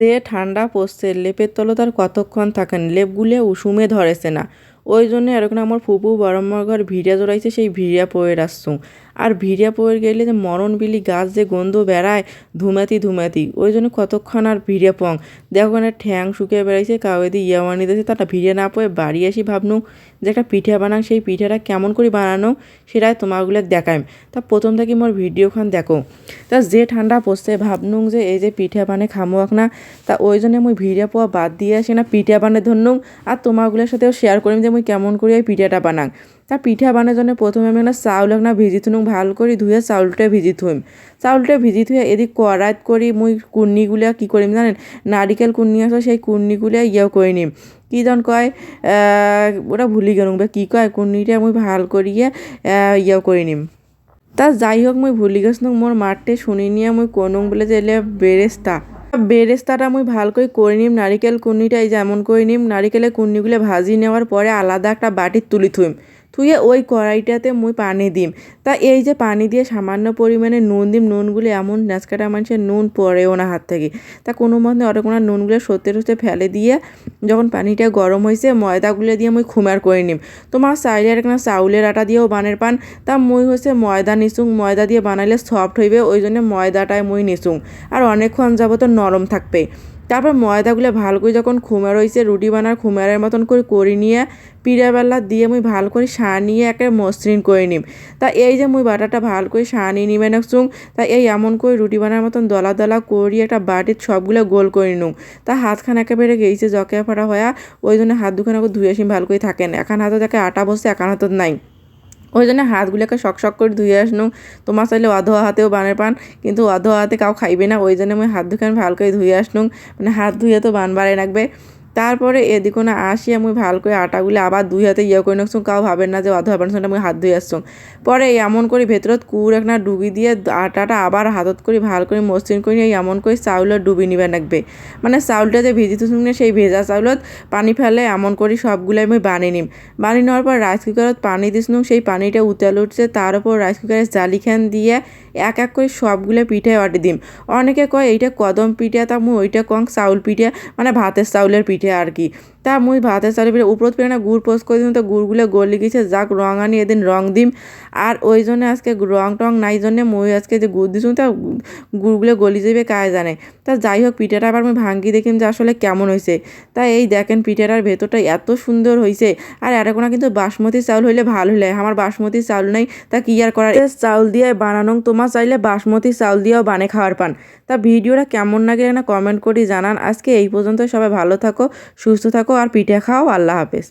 যে ঠান্ডা পড়ছে লেপের তলতার কতক্ষণ থাকেন লেপগুলো উষুমে ধরেছে না। ওই জন্য এরকম আমার ফুপু বড়ম্মার ঘর ভিড়িয়া জড়াইছে, সেই ভিড়িয়া পয়ের আসছুম আর ভিড়িয়া পয়ের গেলে যে মরণ বিলি, গাছ যে গন্ধ বেড়ায়, ধুমাতি ধুমাতি। ওই জন্য কতক্ষণ আর ভিড়িয়া পং। দেখো ওখানে ঠ্যাং শুকিয়ে বেড়াইছে কাউ এদি ইয়াওয়ানি দিয়েছে, তাটা ভিড়িয়া না পয়ে বাড়ি আসি ভাবনু যে একটা পিঠা বানাং সেই পিঠাটা কেমন করে বানানো, সেটাই তোমাগুলো দেখাইম। তা প্রথম থেকে মোর ভিডিওখান দেখো। তা যে ঠান্ডা পড়ছে ভাবনুং যে এই যে পিঠা বানে খামো না, তা ওই জন্য মুই ভিড়িয়া পাওয়া বাদ দিয়ে আসি না পিঠা বানে ধরনুম আর তোমাগুলোর সাথেও শেয়ার করিম যে মুই কেমন করে এই পিঠাটা বানাং। তা পিঠা বানার জন্য প্রথমে আমি না চাউল না ভিজি থুনুম ভালো করে ধুয়ে চাউলটা ভিজি থুইম। চাউলটা ভিজি থুয়ে এদিক কড়াইত করি মুই কুন্নিগুলা কি করিম জানেন? নারিকেল কুন্নি আছে, সেই কুন্নিগুলা ইয়েও করে নিম। কি জন কয়? ওটা ভুলি গেলুম বা, কী কয়? কুন্নিটা মুই ভালো করিয়ে ইয়েও করে নিম। তা যাই হোক, মুই ভুলি গেছিলাম মোর মাঠতে শুনি নিয়ে মুই কোনং বলে যে এলে বেরেস্তা। বেরেস্তাটা আমি ভালো করে করে নিম, নারিকেল কুন্নিটাই যেমন করে নিম, নারিকেলের কুন্নিগুলো ভাজি নেওয়ার পরে আলাদা একটা বাটির তুলি থুইম। থুয়ে ওই কড়াইটাতে মুই পানি দিম। তা এই যে পানি দিয়ে সামান্য পরিমাণে নুন দিম, নুনগুলি এমন নাচকাটা মানুষের নুন পড়েও না হাত থেকে। তা কোনো মতে অটোকোনা নুনগুলো সত্যি সত্যি ফেলে দিয়ে যখন পানিটা গরম হয়েছে ময়দাগুলো দিয়ে মুই খুমার করে নিম। তোমার চাইলে একটা চাউলের আটা দিয়েও বানের পান। তা মুই হচ্ছে ময়দা নিচুং, ময়দা দিয়ে বানাইলে সফট হইবে, ওই জন্য ময়দাটাই মুই নিচুং। আর অনেকক্ষণ যাব তো নরম থাকবে। তারপর ময়দাগুলো ভালো করে যখন খুমার হয়েছে রুটি বানার খুমারের মতন করে করি নিয়ে পিড়াবেলা দিয়ে মুই ভালো করে সানিয়ে একে মসৃণ করে নিম। তা এই যে মুই বাটাটা ভালো করে সানিয়ে নিবে নাকছুং তা এই এমন করে রুটি বানার মতন দলা দলা করি একটা বাটির সবগুলো গোল করে নুং তা হাতখান একেবারে গেইছে জকে ফাটা হয়া, ওই জন্য হাত দুখানে ধুয়ে আসি ভালো করে থাকেন। এখান হাতে তাকে আটা বসছে একান হাতত নাই। ওই জন্য হাতগুলোকে শক শক করে ধুয়ে আসনু। তোমার চাইলে অধোয়া হাতেও বানের পান, কিন্তু অধোয়া হাতে কাউ খাইবে না। ওই জন্য আমি হাত দুখান ভালো করে ধুয়ে আসনু। মানে হাত ধুয়ে তো বান বাড়ে রাখবে। তারপরে এদিকে না আসি, আমি ভালো করে আটাগুলো আবার দুই হাতে ইয়ে করে নিচ্ছুম কাউ ভাবেন না যে অধ ভাবেন আমি হাত ধুয়ে আসছুম পরে এমন করে ভেতরত কুর একটা ডুবি দিয়ে আটাটা আবার হাতত করে ভালো করে মসৃণ করে নিয়ে এমন করে চাউলত ডুবি নিবে রাখবে মানে চাউলটা যে ভেজি না সেই ভেজা চাউলত পানি ফেলে এমন করে সবগুলো আমি বানিয়ে নিম। বানিয়ে নেওয়ার পর রাইস কুকারত পানি দিছিলাম সেই পানিটা উতাল উঠছে, তার উপর রাইস কুকারে জালিখান দিয়ে এক এক করে সবগুলো পিঠে অর্ডার দিম। অনেকে কয়, এইটা কদম পিঠে, তা ওইটা কং চাউল পিঠা মানে ভাতের চাউলের পিঠে আর কি। তা মুই ভাতের পিঠে উপরত পেয়ে না গুড় পোস্ট করে দিম তো গুড়গুলো গলি গেছে, যাক রং আনি এদিন রং দিম। আর ওই জন্য আজকে রং টং নাই জন্যে মুই আজকে যে গুড় দিছুম তা গুড়গুলো গলি যাবে কায় জানে। তা যাই হোক, পিঠাটা আবার আমি ভাঙ্গি দেখিম যে আসলে কেমন হয়েছে তা এই দেখেন পিঠাটার ভেতরটা এত সুন্দর হয়েছে আর এরকম কিন্তু বাসমতি চাউল হইলে ভালো হলে আমার বাসমতি চাউল নাই, তা কি আর করার? চাউল দিয়ে বানানো তোমার চাইলে বাসমতি চাউল দিয়েও বানে খাওয়ার পান। তা ভিডিওটা কেমন লাগে না কমেন্ট করি জানান। আজকে এই পর্যন্ত সবাই ভালো থাকো, সুস্থ থাকো আর পিঠে খাও আল্লাহ হাফেজ।